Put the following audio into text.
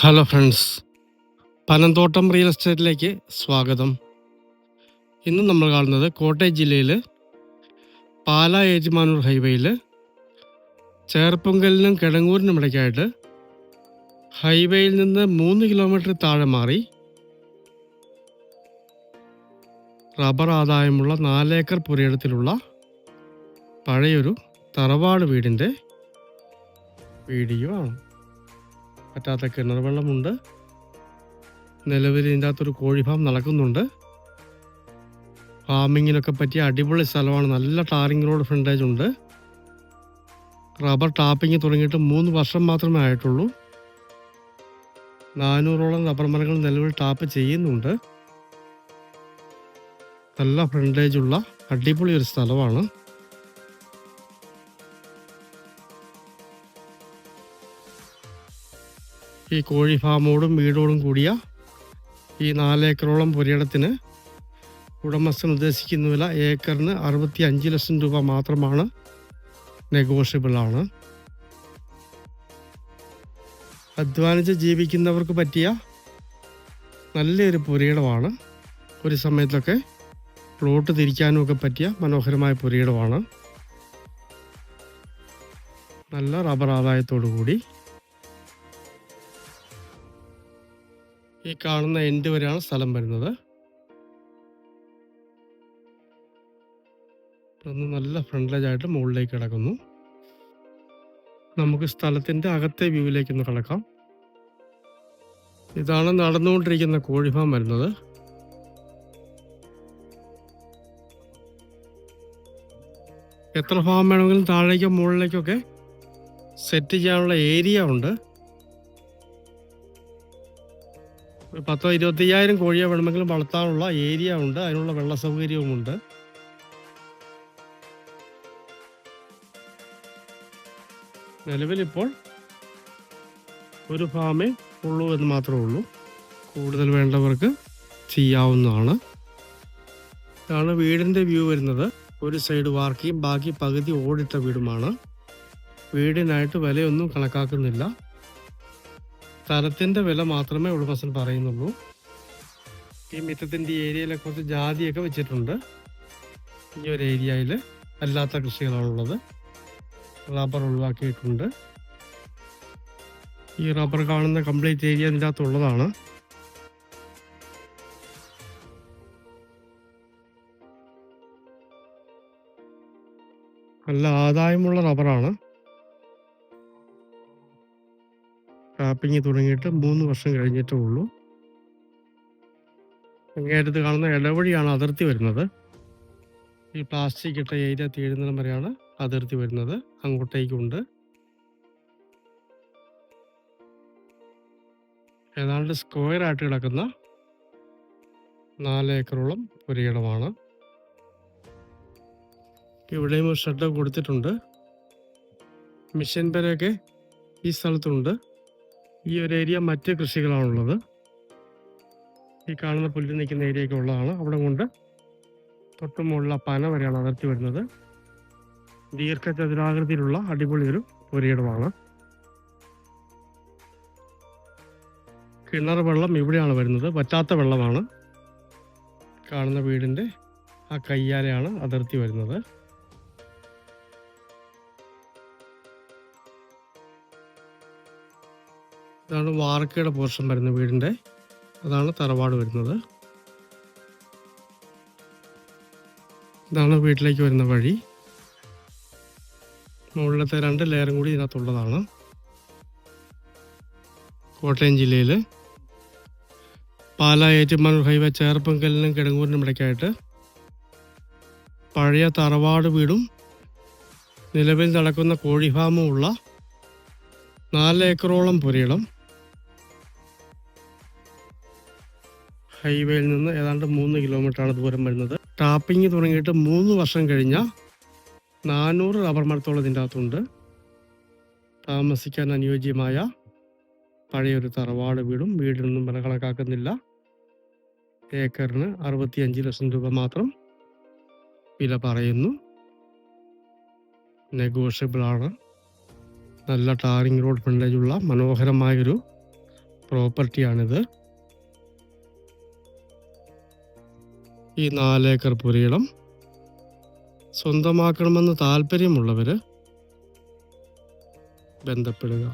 Hello friends Panamthottam real എസ്റ്റേറ്റിലേക്ക് സ്വാഗതം. ഇന്ന് നമ്മൾ കാണുന്നത് കോട്ടയം ജില്ലയിൽ പാല ഏജ്മാനൂർ ഹൈവേയിൽ ചേർപ്പൊങ്കലിനും കിടങ്ങൂരിനും ഇടയ്ക്കായിട്ട് ഹൈവേയിൽ നിന്ന് മൂന്ന് കിലോമീറ്റർ താഴെ മാറി റബ്ബർ ആദായമുള്ള നാലേക്കർ പുരയിടത്തിലുള്ള പഴയൊരു തറവാട് വീടിന്റെ വീഡിയോ ആണ്. പറ്റാത്ത കിണർ വെള്ളമുണ്ട് നിലവിൽ ഇതിന്റെ അകത്തൊരു നടക്കുന്നുണ്ട്. ഫാമിങ്ങിനൊക്കെ പറ്റിയ അടിപൊളി സ്ഥലമാണ്. നല്ല ടാറിംഗ് റോഡ് ഫ്രണ്ടേജ് ഉണ്ട്. റബ്ബർ ടാപ്പിംഗ് തുടങ്ങിയിട്ട് മൂന്ന് വർഷം മാത്രമേ ആയിട്ടുള്ളൂ. നാനൂറോളം റബ്ബർ മരങ്ങൾ നിലവിൽ ടാപ്പ് ചെയ്യുന്നുണ്ട്. നല്ല ഫ്രണ്ടേജുള്ള അടിപൊളി ഒരു സ്ഥലമാണ്. ഈ കോഴി ഫാമോടും വീടോടും കൂടിയ ഈ നാലേക്കറോളം പുരയിടത്തിന് ഉടമസ്ഥൻ ഉദ്ദേശിക്കുന്ന വില ഏക്കറിന് അറുപത്തി അഞ്ച് ലക്ഷം രൂപ മാത്രമാണ് നെഗോഷ്യബിൾ ആണ് അധ്വാനിച്ച് ജീവിക്കുന്നവർക്ക് പറ്റിയ നല്ലൊരു പുരയിടമാണ്. ഒരു സമയത്തൊക്കെ പ്ലോട്ട് തിരിക്കാനും ഒക്കെ പറ്റിയ മനോഹരമായ പുരയിടമാണ്. നല്ല റബ്ബർ ആദായത്തോടു കൂടി ഈ കാണുന്ന എൻഡ് വരെയാണ് സ്ഥലം വരുന്നത്. ഒന്ന് നല്ല ആയിട്ട് മുകളിലേക്ക് കിടക്കുന്നു. നമുക്ക് സ്ഥലത്തിന്റെ അകത്തെ വ്യൂവിലേക്ക് ഒന്ന് കിടക്കാം. ഇതാണ് നടന്നുകൊണ്ടിരിക്കുന്ന കോഴിഫാം വരുന്നത്. എത്ര ഫാം വേണമെങ്കിലും താഴേക്കോ മുകളിലേക്കൊക്കെ സെറ്റ് ചെയ്യാനുള്ള ഏരിയ ഉണ്ട്. പത്തോ ഇരുപത്തയ്യായിരം കോഴിയെ വേണമെങ്കിലും വളർത്താനുള്ള ഏരിയ ഉണ്ട്. അതിനുള്ള വെള്ള സൗകര്യവുമുണ്ട് നിലവിലിപ്പോൾ ഒരു ഫാമേ ഉള്ളൂ എന്ന് മാത്രമേ ഉള്ളൂ. കൂടുതൽ വേണ്ടവർക്ക് ചെയ്യാവുന്നതാണ്. ഇതാണ് വീടിന്റെ വ്യൂ വരുന്നത്. ഒരു സൈഡ് വാർക്കിയും ബാക്കി പകുതി ഓടിട്ട വീടുമാണ്. വീടിനായിട്ട് വിലയൊന്നും കണക്കാക്കുന്നില്ല. സ്ഥലത്തിന്റെ വില മാത്രമേ ഉടമസ്ഥൻ പറയുന്നുള്ളൂ. ഈ മിറ്റത്തിന്റെ ഏരിയയിലെ കുറച്ച് ജാതിയൊക്കെ വെച്ചിട്ടുണ്ട്. ഈ ഒരു ഏരിയയിൽ അല്ലാത്ത കൃഷികളാണുള്ളത് റബ്ബർ ഒഴിവാക്കിയിട്ടുണ്ട്. ഈ റബ്ബർ കാണുന്ന കംപ്ലീറ്റ് ഏരിയ ഇതിന്റെ അകത്തുള്ളതാണ് നല്ല ആദായമുള്ള റബ്ബറാണ്. ടാപ്പിംഗ് തുടങ്ങിയിട്ട് മൂന്ന് വർഷം കഴിഞ്ഞിട്ടേ ഉള്ളൂ. അങ്ങേറ്റത്ത് കാണുന്ന ഇടവഴിയാണ് അതിർത്തി വരുന്നത്. ഈ പ്ലാസ്റ്റിക് ഇട്ട ഏരിയ തീരുന്നിടം വരെയാണ് അതിർത്തി വരുന്നത്. അങ്ങോട്ടേക്കുണ്ട്. ഏതാണ്ട് സ്ക്വയർ ആയിട്ട് കിടക്കുന്ന നാല് ഏക്കറോളം പുരയിടമാണ് ഇവിടെയും ഷെഡ് കൊടുത്തിട്ടുണ്ട്. മിഷൻ പേരൊക്കെ ഈ സ്ഥലത്തുണ്ട്. ഈ ഒരു ഏരിയ മറ്റ് കൃഷികളാണുള്ളത്. ഈ കാണുന്ന പുല്ല് നിൽക്കുന്ന ഏരിയ ഒക്കെ ഉള്ളതാണ്. അവിടെ കൊണ്ട് തൊട്ട് മുകളിലുള്ള പന വരെയാണ് അതിർത്തി വരുന്നത്. ദീർഘചതുരാകൃതിയിലുള്ള അടിപൊളി ഒരു പുരയിടമാണ്. കിണർ വെള്ളം ഇവിടെയാണ് വരുന്നത്. വറ്റാത്ത വെള്ളമാണ്. കാണുന്ന വീടിന്റെ ആ കയ്യാലെയാണ് അതിർത്തി വരുന്നത്. ഇതാണ് വാർക്കയുടെ പോർഷൻ വരുന്ന വീടിന്റെ അതാണ് തറവാട് വരുന്നത്. ഇതാണ് വീട്ടിലേക്ക് വരുന്ന വഴി. മുകളിലത്തെ രണ്ട് ലെയറും കൂടി ഇതിനകത്തുള്ളതാണ്. കോട്ടയം ജില്ലയിൽ പാല ഏറ്റുമാനൂർ ഹൈവേ ചേർപ്പങ്കലിനും കിടങ്ങൂരിനും ഇടയ്ക്കായിട്ട് പഴയ തറവാട് വീടും നിലവിൽ നടക്കുന്ന കോഴി ഫാമും ഉള്ള നാല് ഏക്കറോളം പുരയിടം ഹൈവേയിൽ നിന്ന് ഏതാണ്ട് മൂന്ന് കിലോമീറ്ററാണ് ദൂരം വരുന്നത്. ടാപ്പിംഗ് തുടങ്ങിയിട്ട് മൂന്ന് വർഷം കഴിഞ്ഞ നാനൂറ് റബ്ബർ മരത്തോളം ഇതിന്റെ അകത്തുണ്ട്. താമസിക്കാൻ അനുയോജ്യമായ പഴയൊരു തറവാട് വീടും വീടിനൊന്നും വില കണക്കാക്കുന്നില്ല. ഏക്കറിന് അറുപത്തിയഞ്ച് ലക്ഷം രൂപ മാത്രം വില പറയുന്നു. നെഗോഷ്യബിൾ ആണ്. നല്ല ടാറിംഗ് റോഡ് ഫ്രണ്ടേജുള്ള മനോഹരമായൊരു പ്രോപ്പർട്ടിയാണിത്. ഈ നാലേക്കർ പുരയിടം സ്വന്തമാക്കണമെന്ന് താല്പര്യമുള്ളവർ ബന്ധപ്പെടുക.